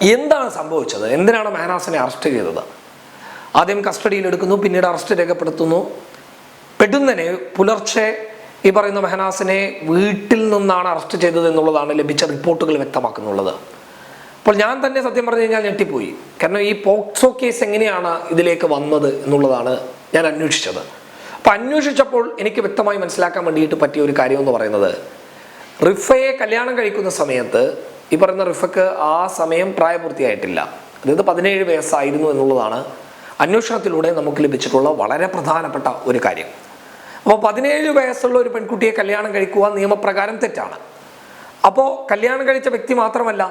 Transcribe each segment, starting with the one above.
എന്താണ് സംഭവിച്ചത്? എന്തിനാണ് മഹനാസിനെ അറസ്റ്റ് ചെയ്തത്? ആദ്യം കസ്റ്റഡിയിൽ എടുക്കുന്നു പിന്നീട് അറസ്റ്റ് രേഖപ്പെടുത്തുന്നു. പെടുന്നനെ പുലർച്ചെ ഈ പറയുന്ന മെഹനാസിനെ വീട്ടിൽ നിന്നാണ് അറസ്റ്റ് ചെയ്തത് എന്നുള്ളതാണ് ലഭിച്ച റിപ്പോർട്ടുകൾ വ്യക്തമാക്കുന്നുള്ളത്. അപ്പോൾ ഞാൻ തന്നെ സത്യം പറഞ്ഞു കഴിഞ്ഞാൽ ഞെട്ടിപ്പോയി. കാരണം ഈ പോക്സോ കേസ് എങ്ങനെയാണ് ഇതിലേക്ക് വന്നത് എന്നുള്ളതാണ് ഞാൻ അന്വേഷിച്ചത്. അപ്പോൾ അന്വേഷിച്ചപ്പോൾ എനിക്ക് വ്യക്തമായി മനസ്സിലാക്കാൻ വേണ്ടിയിട്ട് പറ്റിയ ഒരു കാര്യം എന്ന് പറയുന്നത് റിഫയെ കല്യാണം കഴിക്കുന്ന സമയത്ത് ഈ പറയുന്ന റിഫക്ക് ആ സമയം പ്രായപൂർത്തിയായിട്ടില്ല. അതായത് പതിനേഴ് വയസ്സായിരുന്നു എന്നുള്ളതാണ് അന്വേഷണത്തിലൂടെ നമുക്ക് ലഭിച്ചിട്ടുള്ള വളരെ പ്രധാനപ്പെട്ട ഒരു കാര്യം. അപ്പോൾ പതിനേഴ് വയസ്സുള്ള ഒരു പെൺകുട്ടിയെ കല്യാണം കഴിക്കുക നിയമപ്രകാരം തെറ്റാണ്. അപ്പോൾ കല്യാണം കഴിച്ച വ്യക്തി മാത്രമല്ല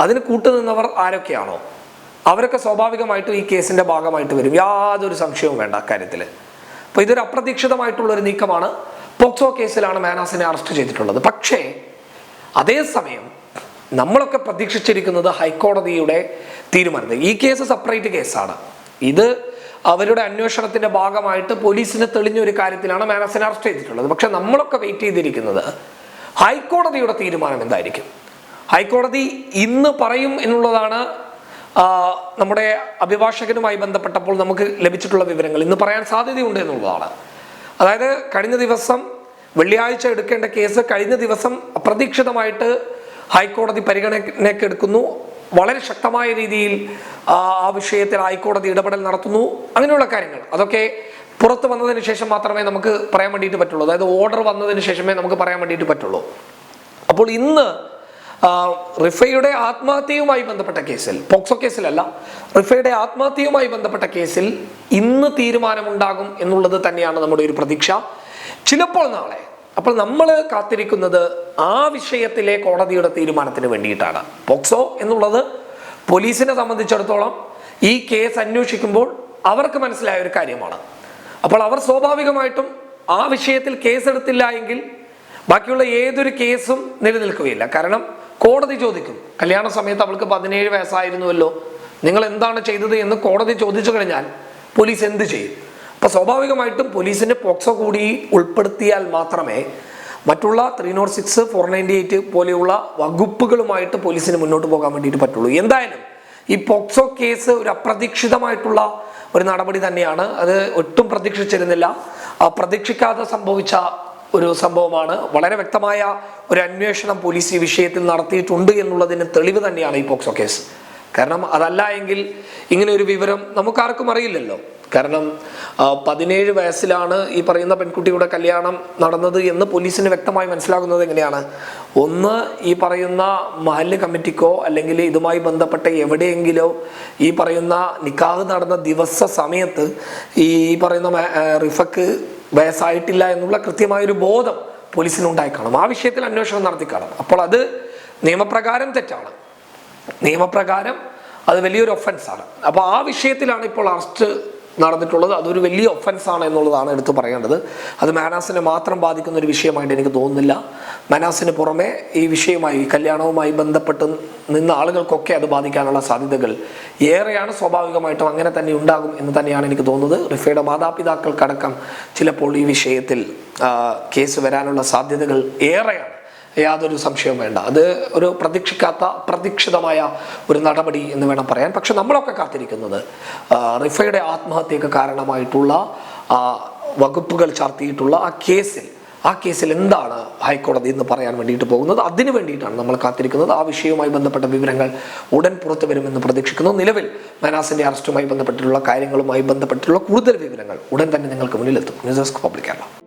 അതിന് കൂട്ടുനിന്നവർ ആരൊക്കെയാണോ? അവരൊക്കെ സ്വാഭാവികമായിട്ടും ഈ കേസിന്റെ ഭാഗമായിട്ട് വരും. യാതൊരു സംശയവും വേണ്ട അക്കാര്യത്തിൽ അപ്പോൾ ഇതൊരു അപ്രതീക്ഷിതമായിട്ടുള്ള ഒരു നീക്കമാണ്. പോക്സോ കേസിലാണ് മാനാസിനെ അറസ്റ്റ് ചെയ്തിട്ടുള്ളത്. പക്ഷേ അതേസമയം നമ്മളൊക്കെ പ്രതീക്ഷിച്ചിരിക്കുന്നത് ഹൈക്കോടതിയുടെ തീരുമാനത്തെ. ഈ കേസ് സെപ്പറേറ്റ് കേസാണ്. ഇത് അവരുടെ അന്വേഷണത്തിന്റെ ഭാഗമായിട്ട് പോലീസിന് തെളിഞ്ഞ ഒരു കാര്യത്തിലാണ് മാനസിനെ അറസ്റ്റ് ചെയ്തിട്ടുള്ളത്. പക്ഷെ നമ്മളൊക്കെ വെയിറ്റ് ചെയ്തിരിക്കുന്നത് ഹൈക്കോടതിയുടെ തീരുമാനം എന്തായിരിക്കും? ഹൈക്കോടതി ഇന്ന് പറയും എന്നുള്ളതാണ് നമ്മുടെ അഭിഭാഷകനുമായി ബന്ധപ്പെട്ടപ്പോൾ നമുക്ക് ലഭിച്ചിട്ടുള്ള വിവരങ്ങൾ. ഇന്ന് പറയാൻ സാധ്യതയുണ്ട് എന്നുള്ളതാണ്. അതായത് കഴിഞ്ഞ ദിവസം വെള്ളിയാഴ്ച എടുക്കേണ്ട കേസ് കഴിഞ്ഞ ദിവസം അപ്രതീക്ഷിതമായിട്ട് ഹൈക്കോടതി പരിഗണനയ്ക്ക് എടുക്കുന്നു. വളരെ ശക്തമായ രീതിയിൽ ആ വിഷയത്തിൽ ഹൈക്കോടതി ഇടപെടൽ നടത്തുന്നു. അങ്ങനെയുള്ള കാര്യങ്ങൾ. അതൊക്കെ പുറത്ത് വന്നതിന് ശേഷം മാത്രമേ നമുക്ക് പറയാൻ വേണ്ടിയിട്ട് പറ്റുള്ളൂ. അതായത് ഓർഡർ വന്നതിന് ശേഷമേ നമുക്ക് പറയാൻ വേണ്ടിയിട്ട് പറ്റുള്ളൂ. അപ്പോൾ ഇന്ന് റിഫയുടെ ആത്മഹത്യയുമായി ബന്ധപ്പെട്ട കേസിൽ പോക്സോ കേസിലല്ല റിഫയുടെ ആത്മഹത്യയുമായി ബന്ധപ്പെട്ട കേസിൽ ഇന്ന് തീരുമാനമുണ്ടാകും എന്നുള്ളത് തന്നെയാണ് നമ്മുടെ ഒരു പ്രതീക്ഷ. ചിലപ്പോൾ നാളെ അപ്പോൾ നമ്മൾ കാത്തിരിക്കുന്നത് ആ വിഷയത്തിലെ കോടതിയുടെ തീരുമാനത്തിന് വേണ്ടിയിട്ടാണ്. പോക്സോ എന്നുള്ളത് പോലീസിനെ സംബന്ധിച്ചിടത്തോളം ഈ കേസ് അന്വേഷിക്കുമ്പോൾ അവർക്ക് മനസ്സിലായ ഒരു കാര്യമാണ്. അപ്പോൾ അവർ സ്വാഭാവികമായിട്ടും ആ വിഷയത്തിൽ കേസെടുത്തില്ല എങ്കിൽ ബാക്കിയുള്ള ഏതൊരു കേസും നിലനിൽക്കുകയില്ല. കാരണം കോടതി ചോദിക്കും. കല്യാണ സമയത്ത് അവൾക്ക് പതിനേഴ് വയസ്സായിരുന്നുവല്ലോ. നിങ്ങൾ എന്താണ് ചെയ്തത് എന്ന് കോടതി ചോദിച്ചു കഴിഞ്ഞാൽ പോലീസ് എന്ത് ചെയ്യും? അപ്പൊ സ്വാഭാവികമായിട്ടും പോലീസിന്റെ പോക്സോ കൂടി ഉൾപ്പെടുത്തിയാൽ മാത്രമേ മറ്റുള്ള three nought six four ninety eight പോലെയുള്ള വകുപ്പുകളുമായിട്ട് പോലീസിന് മുന്നോട്ട് പോകാൻ വേണ്ടിയിട്ട് പറ്റുള്ളൂ. എന്തായാലും ഈ പോക്സോ കേസ് ഒരു അപ്രതീക്ഷിതമായിട്ടുള്ള ഒരു നടപടി തന്നെയാണ്. അത് ഒട്ടും പ്രതീക്ഷിച്ചിരുന്നില്ല. പ്രതീക്ഷിക്കാതെ സംഭവിച്ച ഒരു സംഭവമാണ്. വളരെ വ്യക്തമായ ഒരു അന്വേഷണം പോലീസ് ഈ വിഷയത്തിൽ നടത്തിയിട്ടുണ്ട് എന്നുള്ളതിന് തെളിവ് തന്നെയാണ് ഈ പോക്സോ കേസ്. കാരണം അതല്ല എങ്കിൽ ഇങ്ങനെ ഒരു വിവരം നമുക്കാർക്കും അറിയില്ലല്ലോ. കാരണം പതിനേഴ് വയസ്സിലാണ് ഈ പറയുന്ന പെൺകുട്ടിയുടെ കല്യാണം നടന്നത് എന്ന് പോലീസിന് വ്യക്തമായി മനസ്സിലാകുന്നത് എങ്ങനെയാണ്? ഒന്ന് ഈ പറയുന്ന മഹല്ല് കമ്മിറ്റിക്കോ അല്ലെങ്കിൽ ഇതുമായി ബന്ധപ്പെട്ട എവിടെയെങ്കിലോ ഈ പറയുന്ന നിക്കാഹ് നടന്ന ദിവസ സമയത്ത് ഈ പറയുന്ന റിഫക്ക് വയസ്സായിട്ടില്ല എന്നുള്ള കൃത്യമായൊരു ബോധം പോലീസിനുണ്ടായി കാണും ആ വിഷയത്തിൽ അന്വേഷണം നടത്തി കാണും അപ്പോൾ അത് നിയമപ്രകാരം തെറ്റാണ്. നിയമപ്രകാരം അത് വലിയൊരു ഒഫൻസാണ് അപ്പോൾ ആ വിഷയത്തിലാണ് ഇപ്പോൾ അറസ്റ്റ് നടന്നിട്ടുള്ളത്. അതൊരു വലിയ ഒഫൻസ് ആണ് എന്നുള്ളതാണ് എടുത്തു പറയേണ്ടത്. അത് മാനാസിനെ മാത്രം ബാധിക്കുന്ന ഒരു വിഷയമായിട്ട് എനിക്ക് തോന്നുന്നില്ല. മാനാസിന് പുറമെ ഈ വിഷയമായി കല്യാണവുമായി ബന്ധപ്പെട്ട് നിന്ന ആളുകൾക്കൊക്കെ അത് ബാധിക്കാനുള്ള സാധ്യതകൾ ഏറെയാണ് സ്വാഭാവികമായിട്ടും അങ്ങനെ തന്നെ ഉണ്ടാകും എന്ന് തന്നെയാണ് എനിക്ക് തോന്നുന്നത്. റിഫയുടെ മാതാപിതാക്കൾക്കടക്കം ചിലപ്പോൾ ഈ വിഷയത്തിൽ കേസ് വരാനുള്ള സാധ്യതകൾ ഏറെയാണ്. യാതൊരു സംശയവും വേണ്ട. അത് ഒരു പ്രതീക്ഷിക്കാത്ത പ്രതീക്ഷിതമായ ഒരു നടപടി എന്ന് വേണം പറയാൻ. പക്ഷെ നമ്മളൊക്കെ കാത്തിരിക്കുന്നത് റിഫയുടെ ആത്മഹത്യക്ക് കാരണമായിട്ടുള്ള വകുപ്പുകൾ ചാർത്തിയിട്ടുള്ള ആ കേസിൽ ആ കേസിൽ എന്താണ് ഹൈക്കോടതി എന്ന് പറയാൻ വേണ്ടിയിട്ട് പോകുന്നത്? അതിനു വേണ്ടിയിട്ടാണ് നമ്മൾ കാത്തിരിക്കുന്നത്. ആ വിഷയവുമായി ബന്ധപ്പെട്ട വിവരങ്ങൾ ഉടൻ പുറത്തു വരുമെന്ന് പ്രതീക്ഷിക്കുന്നു. നിലവിൽ മനാസിന്റെ അറസ്റ്റുമായി ബന്ധപ്പെട്ടിട്ടുള്ള കാര്യങ്ങളുമായി ബന്ധപ്പെട്ടിട്ടുള്ള കൂടുതൽ വിവരങ്ങൾ ഉടൻ തന്നെ നിങ്ങൾക്ക് മുന്നിലെത്തും. News desk public Kerala.